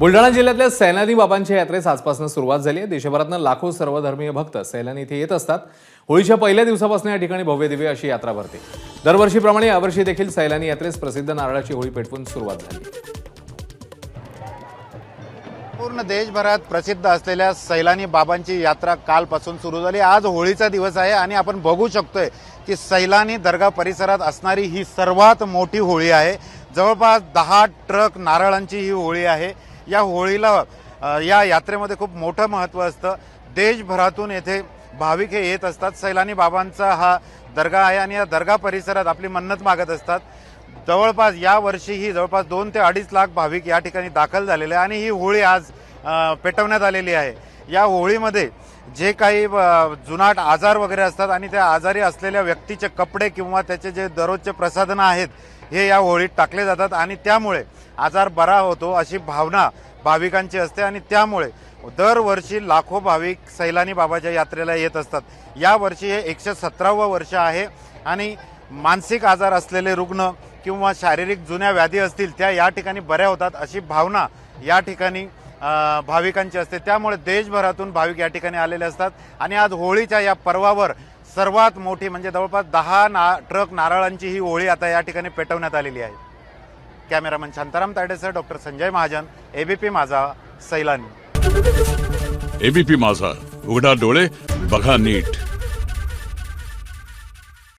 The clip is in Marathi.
बुलढाणा जिल्ह्यातल्या सैलानी बाबांच्या यात्रेस आजपासून सुरुवात झाली आहे. देशभरातनं लाखो सर्वधर्मीय भक्त सैलानी इथे येत असतात. होळीच्या पहिल्या दिवसापासून या ठिकाणी भव्य दिव्य अशी यात्रा भरते. दरवर्षीप्रमाणे यावर्षी देखील सैलानी यात्रेस प्रसिद्ध नारळाची होळी पेटवून सुरुवात झाली. पूर्ण देशभरात प्रसिद्ध असलेल्या सैलानी बाबांची यात्रा कालपासून सुरू झाली. आज होळीचा दिवस आहे आणि आपण बघू शकतोय की सैलानी दर्गा परिसरात असणारी ही सर्वात मोठी होळी आहे. जवळपास दहा ट्रक नारळांची ही होळी आहे. या होळीला या यात्रेमध्ये खूप मोठं महत्त्व असतं. देशभरातून येथे भाविक हे येत असतात. सैलानी बाबांचा हा दर्गा आहे आणि या दर्गा परिसरात आपली मन्नत मागत असतात. जवळपास या वर्षीही जवळपास दोन ते अडीच लाख भाविक या ठिकाणी दाखल झालेले आहे आणि ही होळी आज पेटवण्यात आलेली आहे. या होळीमध्ये जे काही जुनाट आजार वगैरे असतात आणि त्या आजारी असलेल्या व्यक्तीचे कपडे किंवा त्याचे जे दररोजचे प्रसाधनं आहेत हे या होळीत टाकले जातात आणि त्यामुळे आजार बरा होतो अशी भावना भाविकांची असते आणि त्यामुळे दरवर्षी लाखो भाविक सैलानी बाबाच्या यात्रेला येत असतात. या वर्षी हे एकशे सतरावं वर्ष आहे आणि मानसिक आजार असलेले रुग्ण किंवा शारीरिक जुन्या व्याधी असतील त्या या ठिकाणी बऱ्या होतात अशी भावना या ठिकाणी भाविकांची असते. त्यामुळे देशभरातून भाविक या ठिकाणी आलेले असतात. आणि आज होळीच्या या पर्वावर सर्वात मोठी म्हणजे जवळपास दहा ना ट्रक नारळांची ही होळी आता या ठिकाणी पेटवण्यात आलेली आहे. Cameraman Shantaram ताडेसर doctor Sanjay Mahajan ABP Majha Sailani. ABP माझा उघडा डोळे बघा नीट.